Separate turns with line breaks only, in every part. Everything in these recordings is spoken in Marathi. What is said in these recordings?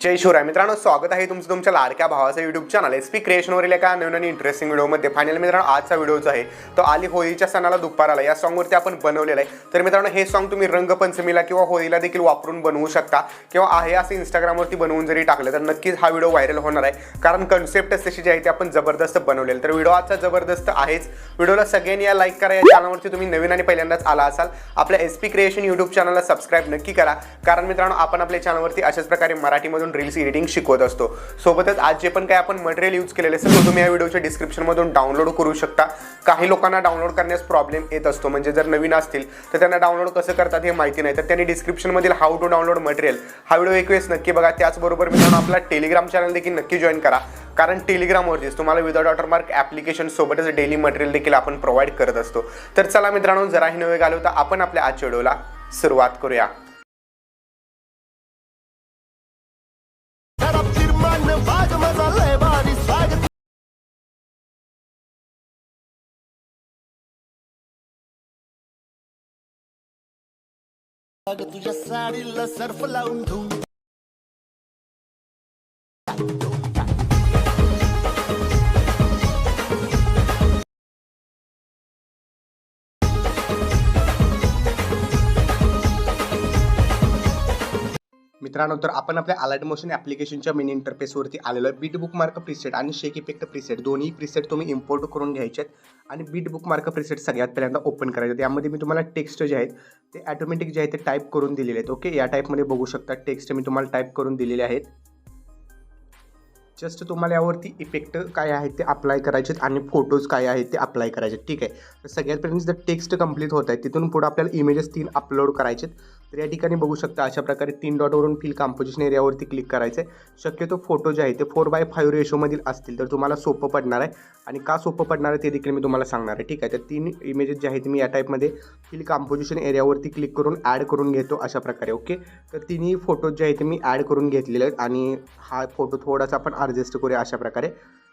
जय शिवराय. मित्रांनो स्वागत आहे तुमचं तुमच्या लाडक्या भावाचं युट्यूब चॅनल एस पी क्रिएशनवरील एका नवीन आणि इंटरेस्टिंग व्हिडिओमध्ये फायनल मित्रांनो आजचा व्हिडिओ जो आहे तो आली होळीच्या सणाला दुपाराला या सॉंगवरती आपण बनवलेलं आहे. तर मित्रांनो हे सॉंग तुम्ही रंगपंचमीला किंवा होळीला देखील वापरून बनवू शकता. किंवा आहे असं इंस्टाग्रामवरती बनवून जरी टाकलं तर नक्कीच हा व्हिडिओ व्हायरल होणार आहे. कारण कन्सेप्टच तशी जी आहे ती आपण जबरदस्त बनवलेली. तर व्हिडिओ आजचा जबरदस्त आहेच. व्हिडिओला सगळ्यांनी या लाईक करा. या चॅनलवरती तुम्ही नवीन आणि पहिल्यांदाच आला असाल आपल्या एस पी क्रिएशन यूट्यूब चॅनलला सबस्क्राईब नक्की करा. कारण मित्रांनो आपण आपल्या चॅनलवरती अशाच प्रकारे मराठीमधून रील्स एडिटिंग शिकवत असतो. सोबतच आज जे पण काही आपण मटेरियल यूज केलेले असेल तुम्ही या व्हिडिओच्या डिस्क्रिप्शनमधून डाउनलोड करू शकता. काही लोकांना डाउनलोड करण्यास प्रॉब्लेम येत असतो. म्हणजे जर नवीन असतील तर त्यांना डाउनलोड कसं करतात हे माहिती नाही. तर त्यांनी डिस्क्रिप्शनमधील हाऊ टू डाउनलोड मटेरियल हा व्हिडिओ एक वेळेस नक्की बघा. त्याचबरोबर मित्रांनो आपला टेलिग्राम चॅनल देखील नक्की जॉईन करा. कारण टेलिग्रामवरतीच तुम्हाला विदाउट वॉटरमार्क ॲप्लिकेशन सोबतच डेली मटेरियल देखील आपण प्रोव्हाइड करत असतो. तर चला मित्रांनो जराही नवे घालवता तर आपण आपल्या आजच्या व्हिडिओला सुरुवात करूया.
तुझ्या साडीला सर्फ लावून ठेवू.
मित्रांनो तर आपण आपल्या अलर्ट मोशन ॲप्लिकेशनच्या मेन इंटरफेसवरती आलेलो आहे. बीट बुक मार्क प्रिसेट आणि शेक इफेक्ट प्रिसेट दोन्ही प्रिसेट तुम्ही इम्पोर्ट करून घ्यायचे आहेत. आणि बीट बुक मार्क प्रिसेट सगळ्यात पहिल्यांदा ओपन करायचे त्यामध्ये मी तुम्हाला टेक्स्ट जे आहेत ते ॲटोमॅटिक जे आहे ते टाईप करून दिलेले आहेत. ओके या टाईपमध्ये बघू शकता टेक्स्ट मी तुम्हाला टाईप करून दिलेले आहेत. जस्ट तुम्हाला यावरती इफेक्ट काय आहेत ते अप्लाय करायचे आहेत आणि फोटोज काय आहेत ते अप्लाय करायचे आहेत. ठीक आहे? तर सगळ्यात पहिल्यांदा जर टेक्स्ट कंप्लीट होत आहे तिथून पुढे आपल्याला इमेजेस तीन अपलोड करायचे आहेत. तर या ठिकाणी बघू शकता अशा प्रकारे तीन डॉटवरून फिल कॉम्पोजिशन एरियावरती क्लिक करायचं आहे शक्यतो फोटो जे आहे ते फोर बाय फाईव्ह रेशोमधील असतील तर तुम्हाला सोपं पडणार आहे. आणि का सोपं पडणार आहे ते देखील मी तुम्हाला सांगणार आहे ठीक आहे? तर तीन इमेजेस जे आहेत मी या टाईपमध्ये फिल कॉम्पोजिशन एरियावरती क्लिक करून ॲड करून घेतो अशा प्रकारे ओके तर तिन्ही फोटो जे आहेत मी ॲड करून घेतलेले आहेत आणि हा फोटो थोडासा आपण ॲडजस्ट करूया अशा प्रकारे.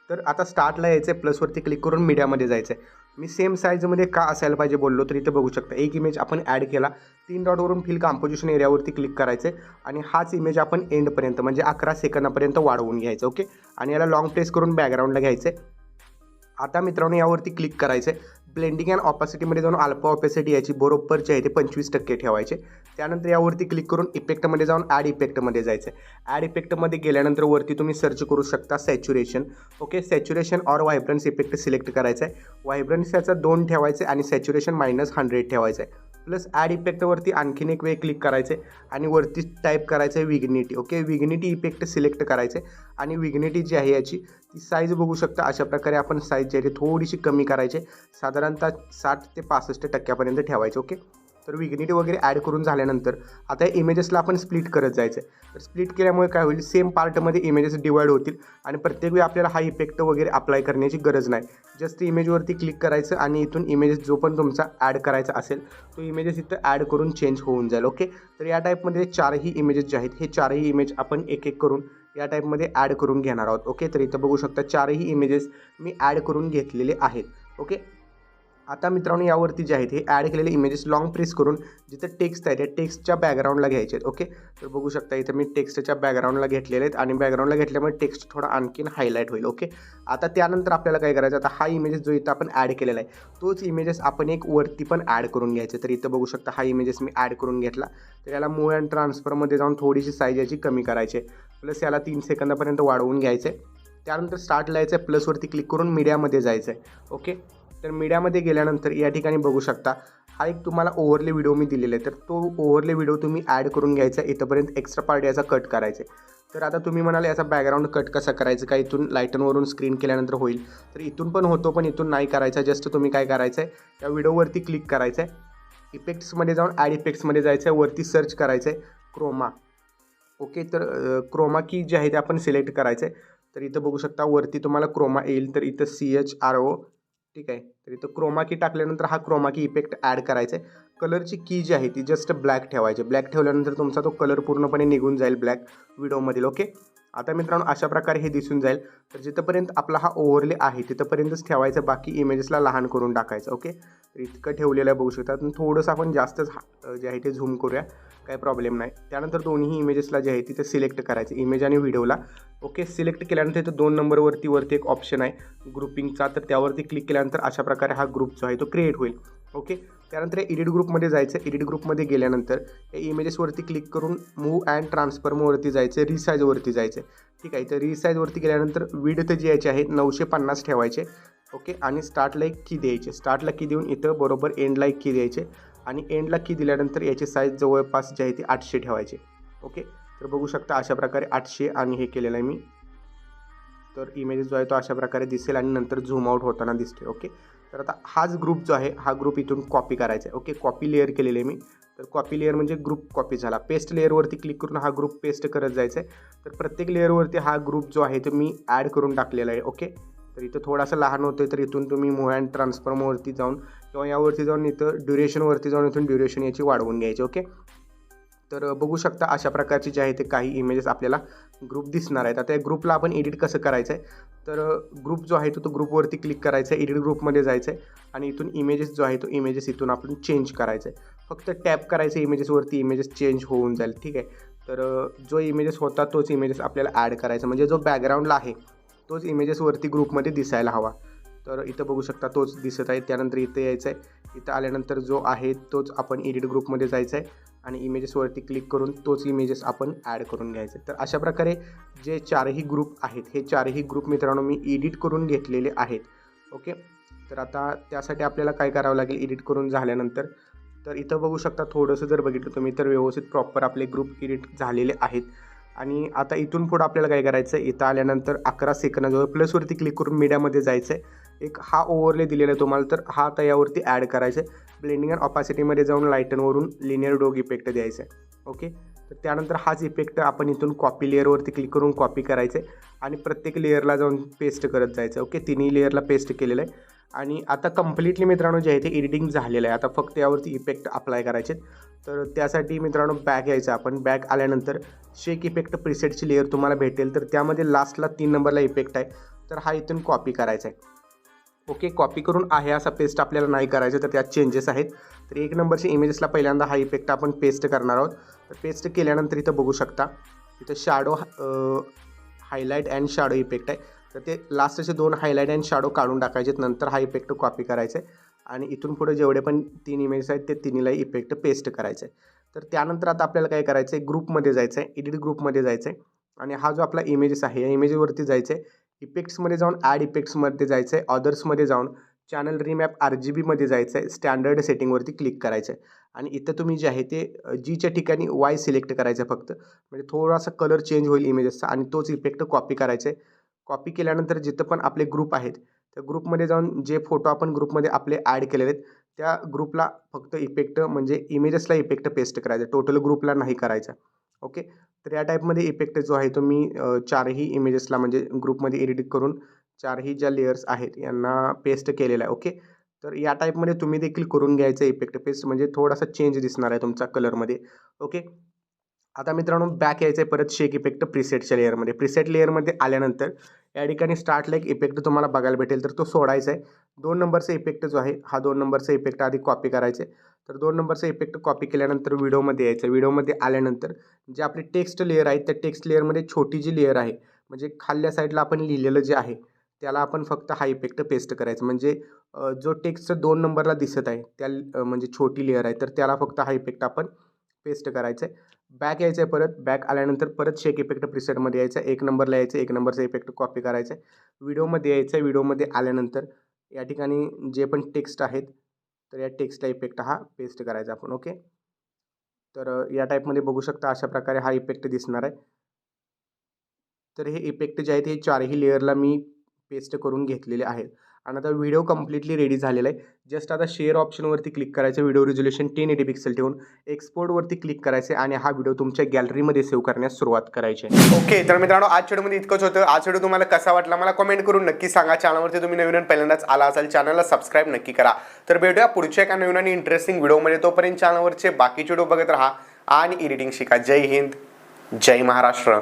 तर आता स्टार्टला यायचं आहे प्लसवरती क्लिक करून मीडियामध्ये जायचं आहे मी सेम साईजमध्ये का असायला पाहिजे बोललो तर इथं बघू शकता. एक इमेज आपण ॲड केला. तीन डॉटवरून फिल कॉम्पोजिशन एरियावरती क्लिक करायचं आहे आणि हाच इमेज आपण एंडपर्यंत म्हणजे अकरा सेकंदापर्यंत वाढवून घ्यायचं ओके आणि याला लॉंग प्रेस करून बॅकग्राऊंडला घ्यायचं आहे आता मित्रांनो यावरती क्लिक करायचं आहे ब्लेंडिंग अँड ऑपॅसिटीमध्ये जाऊन अल्फा ऑपॅसिटी याची बरोबर जे आहे ते पंचवीस टक्के ठेवायचे. त्यानंतर यावरती क्लिक करून इफेक्टमध्ये जाऊन ॲड इफेक्टमध्ये जायचं आहे ॲड इफेक्टमध्ये गेल्यानंतर वरती तुम्ही सर्च करू शकता saturation okay saturation or vibrance effect select करायचा आहे व्हायब्रन्स याचा दोन ठेवायचं आहे आणि सॅच्युरेशन मायनस हंड्रेड ठेवायचं आहे प्लस ॲड इफेक्टवरती आणखीन एक वेळ क्लिक करायचे आणि वरती टाईप करायचं आहे vignette okay vignette effect select करायचे आणि विग्निटी जी आहे याची ती साईज बघू शकता. अशा प्रकारे आपण साईज जी आहे ती थोडीशी कमी करायची साधारणतः साठ ते पासष्ट टक्क्यापर्यंत ठेवायचे ओके तर विग्निटी वगैरे ॲड करून झाल्यानंतर आता या इमेजेसला आपण स्प्लिट करत जायचं आहे तर स्प्लिट केल्यामुळे काय होईल? सेम पार्टमध्ये इमेजेस डिवाईड होतील आणि प्रत्येक वेळी आपल्याला हा इफेक्ट वगैरे अप्लाय करण्याची गरज नाही. जस्ट इमेजवरती क्लिक करायचं आणि इथून इमेजेस जो पण तुमचा ॲड करायचा असेल तो इमेजेस इथं ॲड करून चेंज होऊन जाईल ओके तर या टाईपमध्ये चारही इमेजेस जे आहेत हे चारही इमेज आपण एक एक करून या टाईपमध्ये ॲड करून घेणार आहोत ओके तर इथं बघू शकता चारही इमेजेस मी ॲड करून घेतलेले आहेत ओके आता मित्रांनो यावरती जे आहेत हे ॲड केलेले इमेजेस लॉंग प्रेस करून जिथं टेक्स्ट आहे त्या टेक्स्टच्या बॅकग्राऊंडला घ्यायचे आहेत ओके तर बघू शकता इथं मी टेक्स्टच्या बॅकग्राऊंडला घेतलेले आहेत आणि बॅकग्राऊंडला घेतल्यामुळे टेक्स्ट थोडा आणखीन हायलाईट होईल ओके आता त्यानंतर आपल्याला काय करायचं आता हा इमेजेस जो इथं आपण ॲड केलेला आहे तोच इमेजेस आपण एक वरती पण ॲड करून घ्यायचे. तर इथं बघू शकता हा इमेजेस मी ॲड करून घेतला. तर याला मूव अँड ट्रान्सफरमध्ये जाऊन थोडीशी साईज याची कमी करायची प्लस याला तीन सेकंदापर्यंत वाढवून घ्यायचं. आहे त्यानंतर स्टार्टला यायचं आहे प्लसवरती क्लिक करून मीडियामध्ये जायचं आहे ओके तर मीडियामध्ये गेल्यानंतर या ठिकाणी बघू शकता हा एक तुम्हाला ओव्हरले व्हिडिओ मी दिलेला आहे. तर तो ओव्हरले व्हिडिओ तुम्ही ॲड करून घ्यायचा इथंपर्यंत एक्स्ट्रा पार्ट याचा कट करायचे तर आता तुम्ही म्हणाल याचा बॅकग्राऊंड कट कसा करायचं का इथून लायटनवरून स्क्रीन केल्यानंतर होईल? तर इथून पण होतो पण इथून नाही करायचा जस्ट तुम्ही काय करायचं आहे त्या व्हिडिओवरती क्लिक करायचं आहे. इफेक्ट्समध्ये जाऊन ॲड इफेक्ट्समध्ये जायचं आहे वरती सर्च करायचं आहे क्रोमा ओके तर क्रोमा की जे आहे ते आपण सिलेक्ट करायचं आहे. तर इथं बघू शकता वरती तुम्हाला क्रोमा येईल तर इथं सी एच आर ओ ठीक आहे? तर इथं क्रोमा की टाकल्यानंतर हा क्रोमा की इफेक्ट ॲड करायचा आहे कलरची की जी आहे ती जस्ट ब्लॅक ठेवायची. ब्लॅक ठेवल्यानंतर तुमचा तो कलर पूर्णपणे निघून जाईल ब्लॅक व्हिडिओमधील ओके आता मित्रांनो अशा प्रकारे हे दिसून जाईल. तर जिथंपर्यंत आपला हा ओव्हरले आहे तिथंपर्यंतच ठेवायचं बाकी इमेजेसला लहान करून टाकायचं ओके तर इतकं ठेवलेलं आहे बघू शकता. थोडंसं आपण जास्तच जे आहे ते झूम करूया. काही प्रॉब्लेम नाही. त्यानंतर दोन्ही इमेजेसला जे आहे तिथे सिलेक्ट करायचं. इमेज आणि व्हिडिओला ओके सिलेक्ट केल्यानंतर इथं दोन नंबरवरती वरती एक ऑप्शन आहे. ग्रुपिंगचा तर त्यावरती क्लिक केल्यानंतर अशा प्रकारे हा ग्रुप जो आहे तो क्रिएट होईल. ओके त्यानंतर एडिट ग्रुपमध्ये जायचं. एडिट ग्रुपमध्ये गेल्यानंतर या इमेजेसवरती क्लिक करून मूव अँड ट्रान्सफॉर्मवरती जायचं. रिसाईजवरती जायचं. ठीक आहे? तर रिसाईजवरती गेल्यानंतर विडथ जी यायची आहे नऊशे पन्नास ठेवायचे. ओके? आणि स्टार्टला एक की द्यायचे. स्टार्टला की देऊन इथं बरोबर एंडला एक की द्यायचे. आणि एंडला की दिल्यानंतर याची साईज जवळपास जे आहे ती आठशे ठेवायचे. ओके? तर बघू शकता अशा प्रकारे आठशे आणि हे केलेलं आहे मी. तर इमेज जो आहे तो अशा प्रकारे दिसेल आणि नंतर झूम आउट होताना दिसते ओके? तर आता हाच ग्रुप जो आहे हा ग्रुप इथून कॉपी करायचा आहे. ओके? कॉपी लेअर केलेले आहे मी. तर कॉपी लेअर म्हणजे ग्रुप कॉपी झाला. पेस्ट लेअरवरती क्लिक करून हा ग्रुप पेस्ट करत जायचा आहे. तर प्रत्येक लेअरवरती हा ग्रुप जो आहे तो मी ॲड करून टाकलेला आहे. ओके? तर इथं थोडासा लहान होतं तर इथून तुम्ही मूव अँड ट्रान्सफॉर्मवरती जाऊन किंवा यावरती जाऊन इथं ड्युरेशनवरती जाऊन इथून ड्युरेशन याची वाढवून घ्यायची ओके तर बघू शकता अशा प्रकारचे जे आहे ते काही इमेजेस आपल्याला ग्रुप दिसणार आहेत. आता या ग्रुपला आपण एडिट कसं करायचं आहे तर ग्रुप जो आहे तो तो ग्रुपवरती क्लिक करायचा आहे एडिट ग्रुपमध्ये जायचं आहे आणि इथून इमेजेस जो आहे तो इमेजेस इथून आपण चेंज करायचं आहे फक्त टॅप करायचं इमेजेसवरती इमेजेस चेंज होऊन जाईल ठीक आहे? तर जो इमेजेस होता तोच इमेजेस आपल्याला ॲड करायचा. म्हणजे जो बॅकग्राऊंडला आहे तोच इमेजेसवरती ग्रुपमध्ये दिसायला हवा. तर इथं बघू शकता तोच दिसत आहे. त्यानंतर इथं यायचं आहे इथं आल्यानंतर जो आहे तोच आपण एडिट ग्रुपमध्ये जायचं आहे आणि इमेजेसवरती क्लिक करून तोच इमेजेस आपण ॲड करून घ्यायचे. तर अशा प्रकारे जे चारही ग्रुप आहेत हे चारही ग्रुप मित्रांनो मी एडिट करून घेतलेले आहेत. ओके तर आता त्यासाठी आपल्याला काय करावं लागेल? एडिट करून झाल्यानंतर. तर इथं बघू शकता थोडंसं जर बघितलं तुम्ही तर व्यवस्थित प्रॉपर आपले ग्रुप एडिट झालेले आहेत. आणि आता इथून पुढं आपल्याला काय करायचं आहे इथं आल्यानंतर अकरा सेकंदाजवळ प्लसवरती क्लिक करून मीडियामध्ये जायचं आहे एक हा ओव्हरले दिलेला आहे तुम्हाला तर हा आता यावरती ॲड करायचं आहे ब्लेंडिंग अँड ऑपॅसिटीमध्ये जाऊन लाईटनवरून लिनियर डोग इफेक्ट द्यायचा आहे ओके तर त्यानंतर हाच इफेक्ट आपण इथून कॉपी लेअरवरती क्लिक करून कॉपी करायचं आहे आणि प्रत्येक लेअरला जाऊन पेस्ट करत जायचं ओके तिन्ही लेअरला पेस्ट केलेलं आहे. आणि आता कम्प्लिटली मित्रांनो जे आहे ते एडिटिंग झालेलं आहे. आता फक्त यावरती इफेक्ट अप्लाय करायचे तर त्यासाठी मित्रांनो बॅक यायचं आपण. बॅक आल्यानंतर शेक इफेक्ट प्रिसेटची लेअर तुम्हाला भेटेल. तर त्यामध्ये लास्टला तीन नंबरला इफेक्ट आहे. तर हा इथून कॉपी करायचा आहे. ओके कॉपी करून आहे असा पेस्ट आपल्याला नाही करायचं तर त्यात चेंजेस आहेत. तर एक नंबरच्या इमेजेसला पहिल्यांदा हा इफेक्ट आपण पेस्ट करणार आहोत. तर पेस्ट केल्यानंतर इथं बघू शकता इथं shadow highlight and shadow effect आहे. तर ते लास्टचे दोन हायलाईट अँड शॅडो काढून टाकायचे नंतर हा इफेक्ट कॉपी करायचा आहे. आणि इथून पुढे जेवढे पण तीन इमेजेस आहेत ते तिन्हीला इफेक्ट पेस्ट करायचं आहे. तर त्यानंतर आता आपल्याला काय करायचं आहे ग्रुपमध्ये जायचं आहे एडिट ग्रुपमध्ये जायचं आहे आणि हा जो आपला इमेजेस आहे या इमेजवरती जायचं आहे इफेक्ट्समध्ये जाऊन ॲड इफेक्ट्समध्ये जायचं आहे ऑदर्समध्ये जाऊन चॅनल रिमॅप आर जी बीमध्ये जायचं आहे स्टँडर्ड सेटिंगवरती क्लिक करायचं आहे आणि इथं तुम्ही जे आहे ते जीच्या ठिकाणी वाय सिलेक्ट करायचं आहे फक्त. म्हणजे थोडासा कलर चेंज होईल इमेजेसचा आणि तोच इफेक्ट कॉपी करायचा आहे कॉपी केल्यानंतर जिथं पण आपले ग्रुप आहेत त्या ग्रुपमध्ये जाऊन जे फोटो आपण ग्रुपमध्ये आपले ॲड केलेले आहेत त्या ग्रुपला फक्त इफेक्ट म्हणजे इमेजेसला इफेक्ट पेस्ट करायचा. टोटल ग्रुपला नाही करायचा. ओके तर या टाईपमध्ये इफेक्ट जो आहे तो मी चारही इमेजेसला म्हणजे ग्रुपमध्ये एडिट करून चारही ज्या लेयर्स आहेत यांना पेस्ट केलेला आहे. ओके तर या टाईपमध्ये तुम्ही देखील करून घ्यायचं इफेक्ट पेस्ट म्हणजे थोडासा चेंज दिसणार आहे तुमचा कलरमध्ये ओके आता मित्रांनो बॅक यायचं आहे परत शेक इफेक्ट प्रिसेटच्या लेअरमध्ये प्रिसेट लेअरमध्ये आल्यानंतर या ठिकाणी स्टार्टला एक इफेक्ट तुम्हाला बघायला भेटेल. तर तो सोडायचा आहे. दोन नंबरचा इफेक्ट जो आहे हा दोन नंबरचा इफेक्ट आधी कॉपी करायचा आहे. तर दोन नंबरचा इफेक्ट कॉपी केल्यानंतर व्हिडिओमध्ये यायचं व्हिडिओमध्ये आल्यानंतर जे आपली टेक्स्ट लेअर आहे त्या टेक्स्ट लेअरमध्ये छोटी जी लेअर आहे म्हणजे खाल्ल्या साईडला आपण लिहिलेलं जे आहे त्याला आपण फक्त हा इफेक्ट पेस्ट करायचं म्हणजे जो टेक्स्ट दोन नंबरला दिसत आहे त्या म्हणजे छोटी लेअर आहे तर त्याला फक्त हा इफेक्ट आपण पेस्ट करायचं आहे. बॅक यायचं आहे परत. बॅक आल्यानंतर परत शेक इफेक्ट प्रिसेटमध्ये यायचं. आहे एक नंबरला यायचं. एक नंबरचा इफेक्ट कॉपी करायचा. आहे व्हिडिओमध्ये यायचं. आहे व्हिडिओमध्ये आल्यानंतर या ठिकाणी जे पण टेक्स्ट आहेत तर या टेक्स्टला इफेक्ट हा पेस्ट करायचा आपण ओके तर या टाईपमध्ये बघू शकता अशा प्रकारे हा इफेक्ट दिसणार आहे. तर हे इफेक्ट जे आहेत हे चारही लेअरला मी पेस्ट करून घेतलेले आहेत. आणि आता व्हिडिओ कम्प्लिटली रेडी झालेला आहे. जस्ट आता शेअर ऑप्शनवरती क्लिक करायचं video resolution ten eighty pixel ठेवून एक्सपोर्टवरती क्लिक करायचे आणि हा व्हिडिओ तुमच्या गॅलरीमध्ये सेव्ह करण्यास सुरुवात करायची ओके तर मित्रांनो आज व्हिडिओमध्ये इतकंच होतं. आज व्हिडिओ तुम्हाला कसा वाटला मला कमेंट करून नक्की सांगा. चॅनलवरती तुम्ही नवीन पहिल्यांदाच आला असाल चॅनलला सबस्क्राईब नक्की करा. तर भेटूया पुढच्या एका नवीन आणि इंटरेस्टिंग व्हिडिओमध्ये तोपर्यंत चॅनलवरचे बाकीचे व्हिडिओ बघत राहा आणि एडिटिंग शिका. जय हिंद जय महाराष्ट्र.